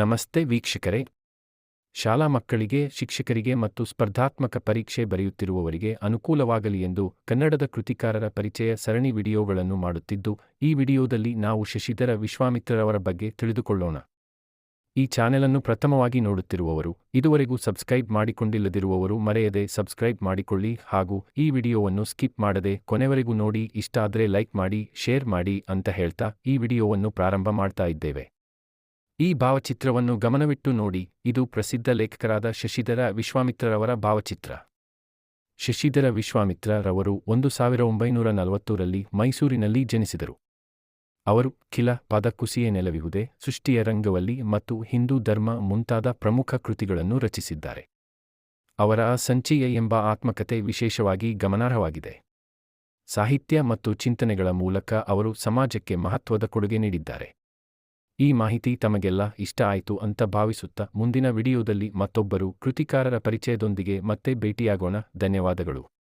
ನಮಸ್ತೆ ವೀಕ್ಷಕರೇ. ಶಾಲಾ ಮಕ್ಕಳಿಗೆ, ಶಿಕ್ಷಕರಿಗೆ ಮತ್ತು ಸ್ಪರ್ಧಾತ್ಮಕ ಪರೀಕ್ಷೆ ಬರೆಯುತ್ತಿರುವವರಿಗೆ ಅನುಕೂಲವಾಗಲಿ ಎಂದು ಕನ್ನಡದ ಕೃತಿಕಾರರ ಪರಿಚಯ ಸರಣಿ ವಿಡಿಯೋಗಳನ್ನು ಮಾಡುತ್ತಿದ್ದು, ಈ ವಿಡಿಯೋದಲ್ಲಿ ನಾವು ಶಶಿಧರ ವಿಶ್ವಾಮಿತ್ರರವರ ಬಗ್ಗೆ ತಿಳಿದುಕೊಳ್ಳೋಣ. ಈ ಚಾನೆಲನ್ನು ಪ್ರಥಮವಾಗಿ ನೋಡುತ್ತಿರುವವರು, ಇದುವರೆಗೂ ಸಬ್ಸ್ಕ್ರೈಬ್ ಮಾಡಿಕೊಂಡಿಲ್ಲದಿರುವವರು ಮರೆಯದೆ ಸಬ್ಸ್ಕ್ರೈಬ್ ಮಾಡಿಕೊಳ್ಳಿ ಹಾಗೂ ಈ ವಿಡಿಯೋವನ್ನು ಸ್ಕಿಪ್ ಮಾಡದೆ ಕೊನೆವರೆಗೂ ನೋಡಿ ಇಷ್ಟ ಆದರೆ ಲೈಕ್ ಮಾಡಿ, ಶೇರ್ ಮಾಡಿ ಅಂತ ಹೇಳ್ತಾ ಈ ವಿಡಿಯೋವನ್ನು ಪ್ರಾರಂಭ ಮಾಡ್ತಾ ಇದ್ದೇವೆ. ಈ ಭಾವಚಿತ್ರವನ್ನು ಗಮನವಿಟ್ಟು ನೋಡಿ, ಇದು ಪ್ರಸಿದ್ಧ ಲೇಖಕರಾದ ಶಶಿಧರ ವಿಶ್ವಾಮಿತ್ರರವರ ಭಾವಚಿತ್ರ. ಶಶಿಧರ ವಿಶ್ವಾಮಿತ್ರರವರು ಒಂದು ಸಾವಿರ ಒಂಬೈನೂರ ನಲವತ್ತೂರಲ್ಲಿ ಮೈಸೂರಿನಲ್ಲಿ ಜನಿಸಿದರು. ಅವರು ಖಿಲ, ಪದಕುಸಿಯೇ ನೆಲವಿಹುದೆ, ಸೃಷ್ಟಿಯ ರಂಗವಲ್ಲಿ ಮತ್ತು ಹಿಂದೂ ಧರ್ಮ ಮುಂತಾದ ಪ್ರಮುಖ ಕೃತಿಗಳನ್ನು ರಚಿಸಿದ್ದಾರೆ. ಅವರ ಸಂಚಿಯ ಎಂಬ ಆತ್ಮಕತೆ ವಿಶೇಷವಾಗಿ ಗಮನಾರ್ಹವಾಗಿದೆ. ಸಾಹಿತ್ಯ ಮತ್ತು ಚಿಂತನೆಗಳ ಮೂಲಕ ಅವರು ಸಮಾಜಕ್ಕೆ ಮಹತ್ವದ ಕೊಡುಗೆ ನೀಡಿದ್ದಾರೆ. ಈ ಮಾಹಿತಿ ತಮಗೆಲ್ಲ ಇಷ್ಟ ಆಯಿತು ಅಂತ ಭಾವಿಸುತ್ತಾ ಮುಂದಿನ ವಿಡಿಯೋದಲ್ಲಿ ಮತ್ತೊಬ್ಬರು ಕೃತಿಕಾರರ ಪರಿಚಯದೊಂದಿಗೆ ಮತ್ತೆ ಭೇಟಿಯಾಗೋಣ. ಧನ್ಯವಾದಗಳು.